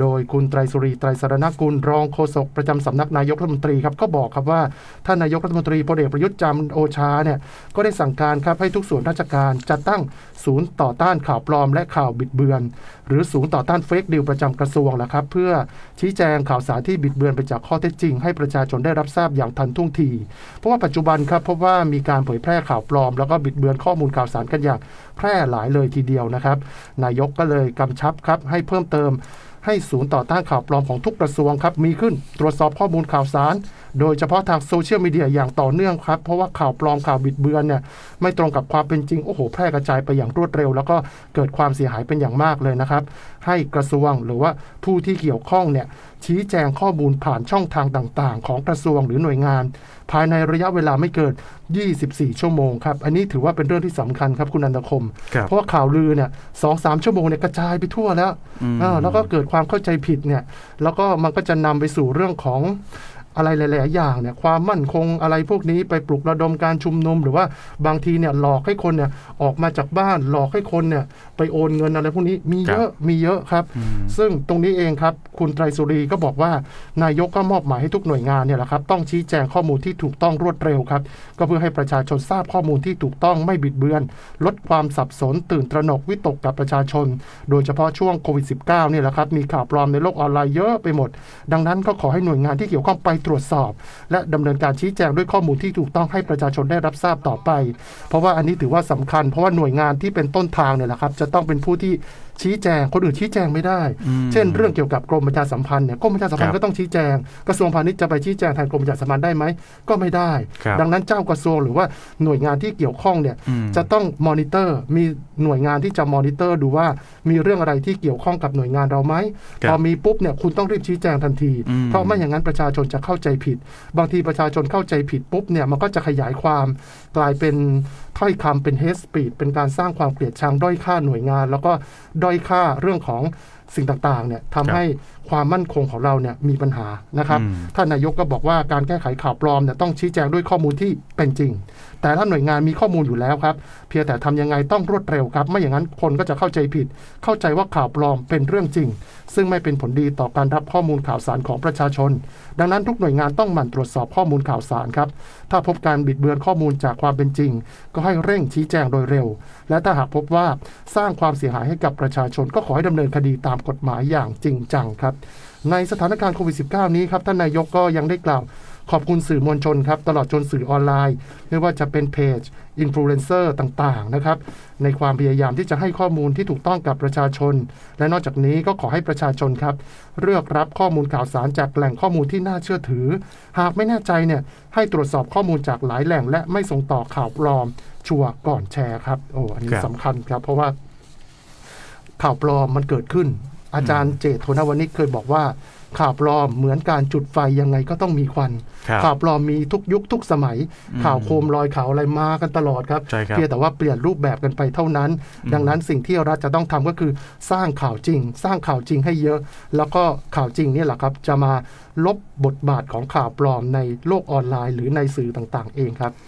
โดยคุณไตรสุรีไตรสรณกุลรองโฆษกประจำสำนักนายกรัฐมนตรีครับก็บอกครับว่าท่านนายกรัฐมนตรีพลเอกประยุทธ์จันโอชาเนี่ยก็ได้สั่งการครับให้ทุกส่วนราชการจัดตั้งศูนย์ต่อต้านข่าวปลอมและข่าวบิดเบือน หรือศูนย์ต่อต้านเฟกดิวประจำกระทรวงแหละครับ เพื่อชี้แจงข่าวสารที่บิดเบือนไปจากข้อเท็จจริง ให้ประชาชนได้รับทราบอย่างทันท่วงที เพราะว่าปัจจุบันครับพบว่ามีการเผยแพร่ข่าวปลอม แล้วก็บิดเบือนข้อมูลข่าวสารกันอย่างแพร่หลายเลยทีเดียวนะครับ นายกก็เลยกำชับครับให้เพิ่มเติม ให้ศูนย์ต่อต้านข่าวปลอมของทุกกระทรวงครับมีขึ้นตรวจสอบข้อมูลข่าวสารโดยเฉพาะทางโซเชียลมีเดียอย่างต่อเนื่องครับ เพราะว่าข่าวปลอมข่าวบิดเบือนเนี่ยไม่ตรงกับความเป็นจริง โอ้โห แพร่กระจายไปอย่างรวดเร็ว แล้วก็เกิดความเสียหายเป็นอย่างมากเลยนะครับ ให้กระทรวงหรือว่าผู้ที่เกี่ยวข้องเนี่ยชี้แจงข้อมูลผ่านช่องทางต่างๆ ของกระทรวงหรือหน่วยงาน ภายในระยะเวลาไม่เกิน 24 ชั่วโมงครับ อันนี้ถือว่าเป็นเรื่องที่สำคัญครับคุณนันทคมครับเพราะว่าข่าวลือเนี่ยสองสามชั่วโมงเนี่ยกระจายไปทั่วแล้วอืมอ่าแล้วก็เกิดความเข้าใจผิดเนี่ย แล้วก็มันก็จะนำไปสู่เรื่องของ อะไรหลาย ๆ อย่างเนี่ยความมั่นคงอะไรพวกนี้ไปปลุกระดมการชุมนุม หรือว่าบางทีเนี่ยหลอกให้คนเนี่ยออกมาจากบ้านหลอกให้คนเนี่ยไปโอนเงินอะไรพวกนี้มีเยอะมีเยอะครับอืมซึ่งตรงนี้เองครับ คุณไตรสุรีก็บอกว่านายกก็มอบหมายให้ทุกหน่วยงานเนี่ยแหละครับต้องชี้แจงข้อมูลที่ถูกต้องรวดเร็วครับ ก็เพื่อให้ประชาชนทราบข้อมูลที่ถูกต้องไม่บิดเบือน ลดความสับสนตื่นตระหนกวิตกกับประชาชน โดยเฉพาะช่วงโควิด -19 เนี่ยแหละครับมีข่าวปลอมในโลกออนไลน์เยอะไปหมด ดังนั้นก็ขอให้หน่วยงานที่เกี่ยวข้องไปตรวจสอบ และดำเนินการชี้แจงด้วยข้อมูลที่ถูกต้องให้ประชาชนได้รับทราบต่อไป เพราะว่าอันนี้ถือว่าสำคัญ เพราะว่าหน่วยงานที่เป็นต้นทางเนี่ยแหละครับจะต้องเป็นผู้ที่ ชี้แจง คนอื่นชี้แจงไม่ได้อืมเช่น เรื่องเกี่ยวกับกรมประชาสัมพันธ์เนี่ยกรมประชาสัมพันครัธ์บก็ต้องชี้แจง กระทรวงพาณิชย์จะไปชี้แจงแทนกรมประชาสัมพันธ์ได้ไหมก็ไม่ได้ครับดังนั้นเจ้ากระทรวงหรือว่าหน่วยงานที่เกี่ยวข้องเนี่ยอืมจะต้องมอนิเตอร์มีหน่วยงานที่จะมอนิเตอร์ดูว่ามีเรื่องอะไรที่เกี่ยวข้องกับหน่วยงานเราไหมครับพอมีปุ๊บเนี่ยคุณต้องรีบชี้แจงทันทีอืมเพราะไม่อย่างนั้นประชาชนจะเข้าใจผิด บางทีประชาชนเข้าใจผิดปุ๊บเนี่ยมันก็จะขยายความกลายเป็นถ้อยคำเป็น hate speech เป็นการสร้างความเกลียดชังด้อยค่าหน่วยงาน แล้วก็ด้อยค่าเรื่องของสิ่งต่างๆเนี่ยทำให้ ความมั่นคงของเราเนี่ยมีปัญหานะครับอืมท่านนายกก็บอกว่าการแก้ไขข่าวปลอมเนี่ยต้องชี้แจงด้วยข้อมูลที่เป็นจริง แต่ถ้าหน่วยงานมีข้อมูลอยู่แล้วครับ เพียงแต่ทำยังไงต้องรวดเร็วครับ ไม่อย่างนั้นคนก็จะเข้าใจผิด เข้าใจว่าข่าวปลอมเป็นเรื่องจริง ซึ่งไม่เป็นผลดีต่อการรับข้อมูลข่าวสารของประชาชน ดังนั้นทุกหน่วยงานต้องหมั่นตรวจสอบข้อมูลข่าวสารครับ ถ้าพบการบิดเบือนข้อมูลจากความเป็นจริง ก็ให้เร่งชี้แจงโดยเร็ว และถ้าหากพบว่าสร้างความเสียหายให้กับประชาชนก็ขอให้ดำเนินคดีตามกฎหมายอย่างจริงจังครับในสถานการณ์โควิด -19 นี้ครับท่านนายกก็ยังได้กล่าวขอบคุณสื่อมวลชนครับ ตลอดจนสื่อออนไลน์ ไม่ว่าจะเป็นเพจอินฟลูเอนเซอร์ต่าง ๆ นะครับ ในความพยายามที่จะให้ข้อมูลที่ถูกต้องกับประชาชน และนอกจากนี้ก็ขอให้ประชาชนครับ เลือกรับข้อมูลข่าวสารจากแหล่งข้อมูลที่น่าเชื่อถือ หากไม่แน่ใจเนี่ยให้ตรวจสอบข้อมูลจากหลายแหล่ง และไม่ส่งต่อข่าวปลอม ชัวร์ก่อนแชร์ครับโอ้อันนี้ครับสำคัญครับ เพราะว่าข่าวปลอมมันเกิดขึ้น อาจารย์เจตโทนวนิกเคยบอกว่าข่าวปลอมเหมือนการจุดไฟยังไงก็ต้องมีควันครับข่าวปลอมมีทุกยุคทุกสมัยอืมข่าวโคมลอยข่าวอะไรมากันตลอดครับใช่ครับเพียงแต่ว่าเปลี่ยนรูปแบบกันไปเท่านั้นอืมดังนั้นสิ่งที่รัฐจะต้องทำก็คือสร้างข่าวจริง สร้างข่าวจริงให้เยอะ แล้วก็ข่าวจริงเนี่ยแหละครับ จะมาลบบทบาทของข่าวปลอมในโลกออนไลน์ หรือในสื่อต่างๆ เองครับ